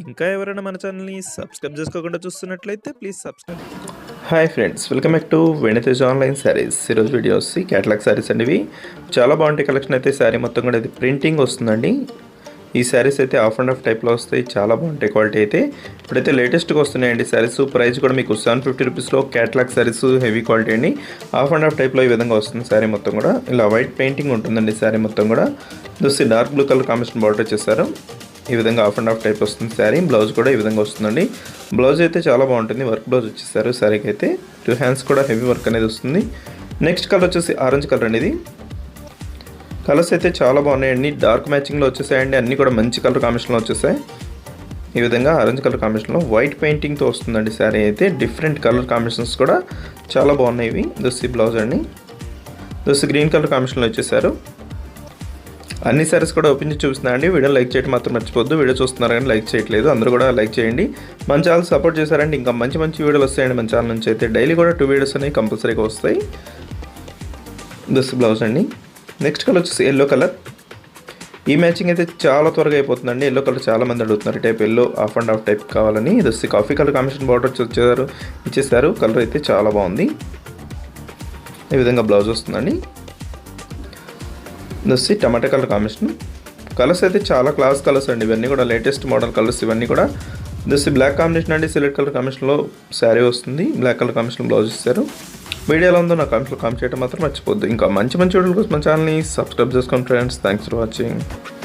ఇంకా ఎవరైనా మన ఛానల్‌ని సబ్స్క్రైబ్ చేసుకోకుండా చూస్తున్నట్లయితే please subscribe. Hi friends welcome back to Venitej online saris. ఈరోజు వీడియో వచ్చి క్యాటలాగ్ శారీస్ అండి ఇవి చాలా బాగుంటాయి కలెక్షన్ అయితే. శారీ మొత్తం కూడా ఇది ప్రింటింగ్ వస్తుందండి. ఈ శారీస్ అయితే ఆఫ్ అండ్ ఆఫ్ టైప్లో వస్తాయి. చాలా బాగుంటాయి క్వాలిటీ అయితే. ఇప్పుడైతే లేటెస్ట్గా వస్తున్నాయండి శారీస్. ప్రైస్ కూడా మీకు సెవెన్ ఫిఫ్టీ రూపీస్లో క్యాటలాగ్ శారీస్ హెవీ క్వాలిటీ అండి. ఆఫ్ అండ్ ఆఫ్ టైప్లో ఈ విధంగా వస్తుంది శారీ మొత్తం కూడా. ఇలా వైట్ పెయింటింగ్ ఉంటుందండి శారీ మొత్తం కూడా. చూసి dark blue colour combination border చేశారు ఈ విధంగా ఆఫ్ అండ్ ఆఫ్ టైప్ వస్తుంది శారీ బ్లౌజ్ కూడా ఈ విధంగా వస్తుందండి. బ్లౌజ్ అయితే చాలా బాగుంటుంది. వర్క్ బ్లౌజ్ వచ్చేసారు శారీకి అయితే. టూ హ్యాండ్స్ కూడా హెవీ వర్క్ అనేది వస్తుంది. నెక్స్ట్ కలర్ వచ్చేసి ఆరెంజ్ కలర్ అండి ఇది. కలర్స్ అయితే చాలా బాగున్నాయండి. డార్క్ మ్యాచింగ్లో వచ్చేసాయండి. అన్నీ కూడా మంచి కలర్ కాంబినేషన్లో వచ్చేసాయి. ఈ విధంగా ఆరెంజ్ కలర్ కాంబినేషన్లో వైట్ పెయింటింగ్తో వస్తుందండి శారీ అయితే. డిఫరెంట్ కలర్ కాంబినేషన్స్ కూడా చాలా బాగున్నాయి ఇవి. దొస్సి బ్లౌజ్ అండి. దొస్సి గ్రీన్ కలర్ కాంబినేషన్లో వచ్చేసారు అన్ని సారీస్ కూడా ఓపెన్ చేసి చూపిస్తున్నా అండి. వీడియో లైక్ చేయడం మాత్రం మర్చిపోద్దు వీడియో చూస్తున్నారు కానీ లైక్ చేయట్లేదు. అందరూ కూడా లైక్ చేయండి. మన ఛానల్ సపోర్ట్ చేశారంటే ఇంకా మంచి మంచి వీడియోలు వస్తాయండి మన ఛానల్ నుంచి. అయితే డైలీ కూడా టూ వీడియోస్ అనేవి కంపల్సరీగా వస్తాయి. దిస్ బ్లౌజ్ అండి. నెక్స్ట్ కలర్ వచ్చేసి ఎల్లో కలర్ ఈ మ్యాచింగ్ అయితే చాలా త్వరగా అయిపోతుందండి. ఎల్లో కలర్ చాలా మంది అడుగుతున్నారు. Type yellow half and half type కావాలని. ఇది వచ్చి కాఫీ కలర్ కాంబినేషన్ బార్డర్ వచ్చేసారు ఇచ్చేసారు. కలర్ అయితే చాలా బాగుంది. ఈ విధంగా బ్లౌజ్ వస్తుందండి. వచ్చి టమాటా కలర్ కాంబినేషన్. కలర్స్ అయితే చాలా క్లాస్ కలర్స్ అండి. ఇవన్నీ కూడా లేటెస్ట్ మోడల్ కలర్స్ ఇవన్నీ కూడా. ఇది బ్లాక్ కాంబినేషన్ అండి. సిలెక్ట్ కలర్ కాంబినేషన్లో శారీ వస్తుంది. బ్లాక్ కలర్ కాంబినేషన్ బ్లౌజ్ ఇస్తారు. వీడియోలో ఉందో నా కామెంట్స్లో కామెంట్ చేయడం మాత్రం మర్చిపోద్దు ఇంకా మంచి మంచి వీడియోల కోసం మన ఛానల్ని సబ్స్క్రైబ్ చేసుకోండి ఫ్రెండ్స్ థ్యాంక్స్ ఫర్ వాచింగ్